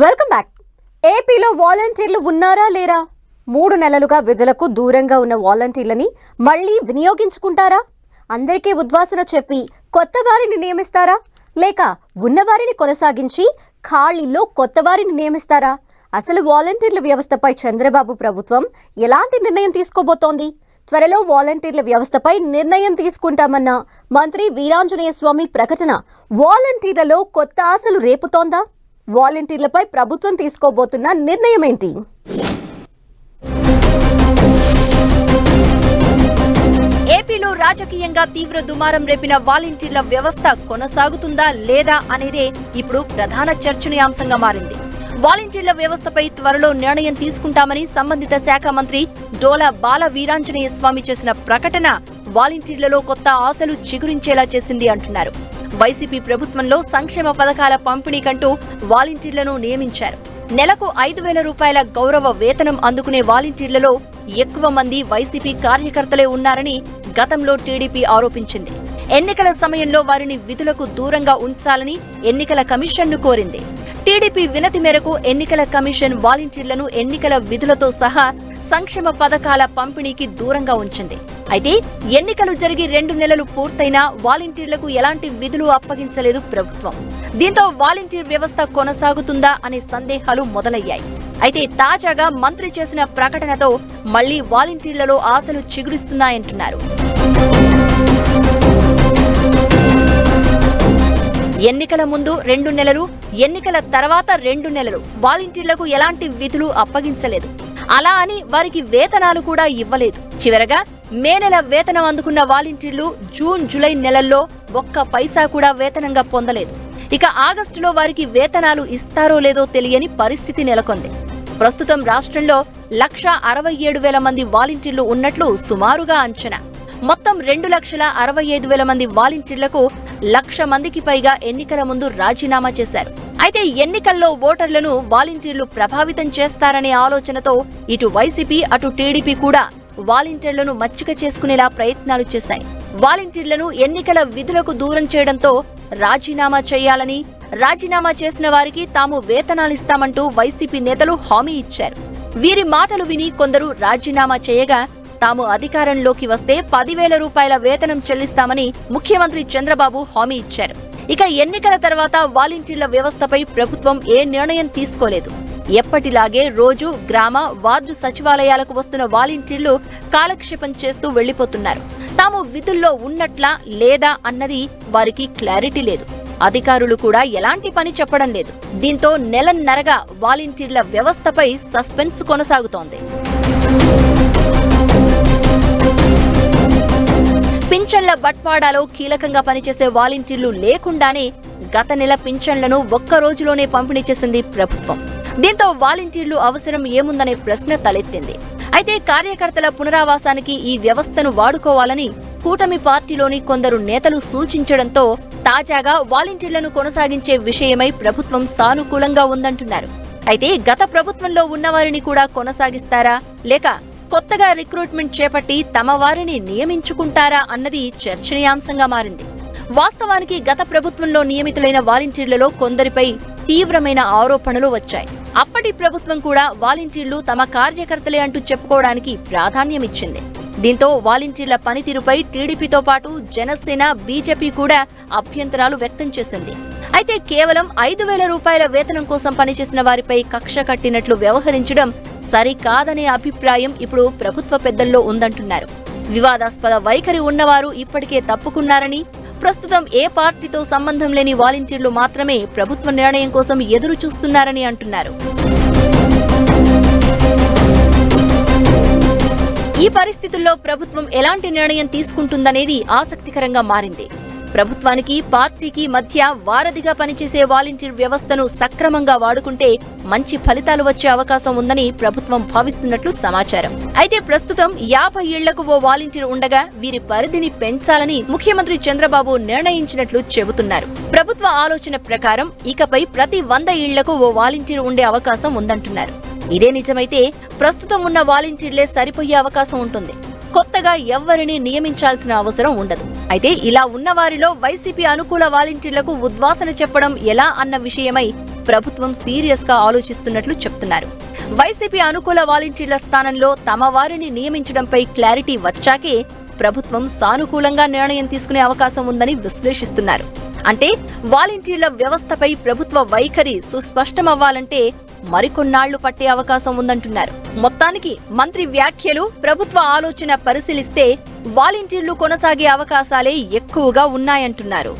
Welcome back. ఏపీలో వాలంటీర్లు ఉన్నారా లేరా? మూడు నెలలుగా విధులకు దూరంగా ఉన్న వాలంటీర్లని మళ్ళీ వినియోగించుకుంటారా? అందరికీ ఉద్వాసన చెప్పి కొత్త వారిని నియమిస్తారా? లేక ఉన్నవారిని కొనసాగించి ఖాళీలో కొత్త వారిని నియమిస్తారా? అసలు వాలంటీర్ల వ్యవస్థపై చంద్రబాబు ప్రభుత్వం ఎలాంటి నిర్ణయం తీసుకోబోతోంది? త్వరలో వాలంటీర్ల వ్యవస్థపై నిర్ణయం తీసుకుంటామన్న మంత్రి వీరాంజనేయ స్వామి ప్రకటన వాలంటీర్లలో కొత్త ఆశలు రేపుతోందా? వాలంటీర్లపై ప్రభుత్వం తీసుకోబోతున్న నిర్ణయం ఏంటి? ఏపీలో రాజకీయంగా తీవ్ర దుమారం రేపిన వాలంటీర్ల వ్యవస్థ కొనసాగుతుందా లేదా అనేదే ఇప్పుడు ప్రధాన చర్చనీయాంశంగా మారింది. వాలంటీర్ల వ్యవస్థపై త్వరలో నిర్ణయం తీసుకుంటామని సంబంధిత శాఖ మంత్రి డోలా బాల వీరాంజనేయ స్వామి చేసిన ప్రకటన వాలంటీర్లలో కొత్త ఆశలు చిగురించేలా చేసింది అంటున్నారు. వైసీపీ ప్రభుత్వంలో సంక్షేమ పథకాల పంపిణీ కంటూ వాలంటీర్లను నియమించారు. నెలకు ఐదు వేల రూపాయల గౌరవ వేతనం అందుకునే వాలంటీర్లలో ఎక్కువ మంది వైసీపీ కార్యకర్తలే ఉన్నారని గతంలో టీడీపీ ఆరోపించింది. ఎన్నికల సమయంలో వారిని విధులకు దూరంగా ఉంచాలని ఎన్నికల కమిషన్ను కోరింది. టీడీపీ వినతి మేరకు ఎన్నికల కమిషన్ వాలంటీర్లను ఎన్నికల విధులతో సహా సంక్షేమ పథకాల పంపిణీకి దూరంగా ఉంచింది. అయితే ఎన్నికలు జరిగి రెండు నెలలు పూర్తయినా వాలంటీర్లకు ఎలాంటి విధులు అప్పగించలేదు ప్రభుత్వం. దీంతో వాలంటీర్ వ్యవస్థ కొనసాగుతుందా అనే సందేహాలు మొదలయ్యాయి. అయితే తాజాగా మంత్రి చేసిన ప్రకటనతో మళ్ళీ వాలంటీర్లలో ఆశలు చిగురిస్తున్నాయంటున్నారు. ఎన్నికల ముందు రెండు నెలలు ఎన్నికల తర్వాత రెండు నెలలు వాలంటీర్లకు ఎలాంటి విధులు అప్పగించలేదు. అలా అని వారికి వేతనాలు కూడా ఇవ్వలేదు. చివరగా మే నెల వేతనం అందుకున్న వాలంటీర్లు జూన్ జూలై నెలల్లో ఒక్క పైసా కూడా వేతనంగా పొందలేదు. ఇక ఆగస్టులో వారికి వేతనాలు ఇస్తారో లేదో తెలియని పరిస్థితి నెలకొంది. ప్రస్తుతం రాష్ట్రంలో లక్ష అరవై ఏడు వేల మంది వాలంటీర్లు ఉన్నట్లు సుమారుగా అంచనా. మొత్తం రెండు లక్షల అరవై ఐదు వేల మంది వాలంటీర్లకు లక్ష మందికి పైగా ఎన్నికల ముందు రాజీనామా చేశారు. అయితే ఎన్నికల్లో ఓటర్లను వాలంటీర్లు ప్రభావితం చేస్తారనే ఆలోచనతో ఇటు వైసీపీ అటు టీడీపీ కూడా వాలంటీర్లను మచ్చిక చేసుకునేలా ప్రయత్నాలు చేశాయి. వాలంటీర్లను ఎన్నికల విధులకు దూరం చేయడంతో రాజీనామా చేయాలని రాజీనామా చేసిన వారికి తాము వేతనాలిస్తామంటూ వైసీపీ నేతలు హామీ ఇచ్చారు. వీరి మాటలు విని కొందరు రాజీనామా చేయగా తాము అధికారంలోకి వస్తే పదివేల రూపాయల వేతనం చెల్లిస్తామని ముఖ్యమంత్రి చంద్రబాబు హామీ ఇచ్చారు. ఇక ఎన్నికల తర్వాత వాలంటీర్ల వ్యవస్థపై ప్రభుత్వం ఏ నిర్ణయం తీసుకోలేదు. ఎప్పటిలాగే రోజు గ్రామ వార్డు సచివాలయాలకు వస్తున్న వాలంటీర్లు కాలక్షేపం చేస్తూ వెళ్ళిపోతున్నారు తాము విధుల్లో ఉన్నట్లా లేదా అన్నది వారికి క్లారిటీ లేదు. అధికారులు కూడా ఎలాంటి పని చెప్పడం లేదు. దీంతో నెలన్నరగా వాలంటీర్ల వ్యవస్థపై సస్పెన్స్ కొనసాగుతోంది. పింఛన్ల బట్వాడాలో కీలకంగా పనిచేసే వాలంటీర్లు లేకుండానే గత నెల పింఛన్లను ఒక్క రోజులోనే పంపిణీ చేసింది ప్రభుత్వం. దీంతో వాలంటీర్లు అవసరం ఏముందనే ప్రశ్న తలెత్తింది. అయితే కార్యకర్తల పునరావాసానికి ఈ వ్యవస్థను వాడుకోవాలని కూటమి పార్టీలోని కొందరు నేతలు సూచించడంతో తాజాగా వాలంటీర్లను కొనసాగించే విషయమై ప్రభుత్వం సానుకూలంగా ఉందంటున్నారు. అయితే గత ప్రభుత్వంలో ఉన్నవారిని కూడా కొనసాగిస్తారా? లేక కొత్తగా రిక్రూట్మెంట్ చేపట్టి తమ వారిని నియమించుకుంటారా అన్నది చర్చనీయాంశంగా మారింది. వాస్తవానికి గత ప్రభుత్వంలో నియమితులైన వాలంటీర్లలో కొందరిపై తీవ్రమైన ఆరోపణలు వచ్చాయి. అప్పటి ప్రభుత్వం కూడా వాలంటీర్లు తమ కార్యకర్తలే అంటూ చెప్పుకోవడానికి ప్రాధాన్యమిచ్చింది. దీంతో వాలంటీర్ల పనితీరుపై టీడీపీతో పాటు జనసేన బీజేపీ కూడా అభ్యంతరాలు వ్యక్తం చేసింది. అయితే కేవలం ఐదు వేల రూపాయల వేతనం కోసం పనిచేసిన వారిపై కక్ష కట్టినట్లు వ్యవహరించడం సరికాదనే అభిప్రాయం ఇప్పుడు ప్రభుత్వ పెద్దల్లో ఉందంటున్నారు. వివాదాస్పద వైఖరి ఉన్నవారు ఇప్పటికే తప్పుకున్నారని ప్రస్తుతం ఏ పార్టీతో సంబంధం లేని వాలంటీర్లు మాత్రమే ప్రభుత్వ నిర్ణయం కోసం ఎదురు చూస్తున్నారని అంటున్నారు. ఈ పరిస్థితుల్లో ప్రభుత్వం ఎలాంటి నిర్ణయం తీసుకుంటుందనేది ఆసక్తికరంగా మారింది. ప్రభుత్వానికి పార్టీకి మధ్య వారధిగా పనిచేసే వాలంటీర్ వ్యవస్థను సక్రమంగా వాడుకుంటే మంచి ఫలితాలు వచ్చే అవకాశం ఉందని ప్రభుత్వం భావిస్తున్నట్లు సమాచారం. అయితే ప్రస్తుతం యాభై ఏళ్ళకు ఓ వాలంటీర్ ఉండగా వీరి పరిధిని పెంచాలని ముఖ్యమంత్రి చంద్రబాబు నిర్ణయించినట్లు చెబుతున్నారు. ప్రభుత్వ ఆలోచన ప్రకారం ఇకపై ప్రతి వంద ఏళ్ళకు ఓ వాలంటీర్ ఉండే అవకాశం ఉందంటున్నారు. ఇదే నిజమైతే ప్రస్తుతం ఉన్న వాలంటీర్లే సరిపోయే అవకాశం ఉంటుంది. కొత్తగా ఎవ్వరిని నియమించాల్సిన అవసరం ఉండదు. అయితే ఇలా ఉన్న వారిలో వైసీపీ అనుకూల వాలంటీర్లకు ఉద్వాసన చెప్పడం ఎలా అన్న విషయమై ప్రభుత్వం సీరియస్గా ఆలోచిస్తున్నట్లు చెప్తున్నారు. వైసీపీ అనుకూల వాలంటీర్ల స్థానంలో తమ వారిని నియమించడంపై క్లారిటీ వచ్చాకే ప్రభుత్వం సానుకూలంగా నిర్ణయం తీసుకునే అవకాశం ఉందని విశ్లేషిస్తున్నారు. అంటే వాలంటీర్ల వ్యవస్థపై ప్రభుత్వ వైఖరి సుస్పష్టమవ్వాలంటే మరికొన్నాళ్ళు పట్టే అవకాశం ఉందంటున్నారు. మొత్తానికి మంత్రి వ్యాఖ్యలు ప్రభుత్వ ఆలోచన పరిశీలిస్తే వాలంటీర్లు కొనసాగే అవకాశాలే ఎక్కువగా ఉన్నాయంటున్నారు.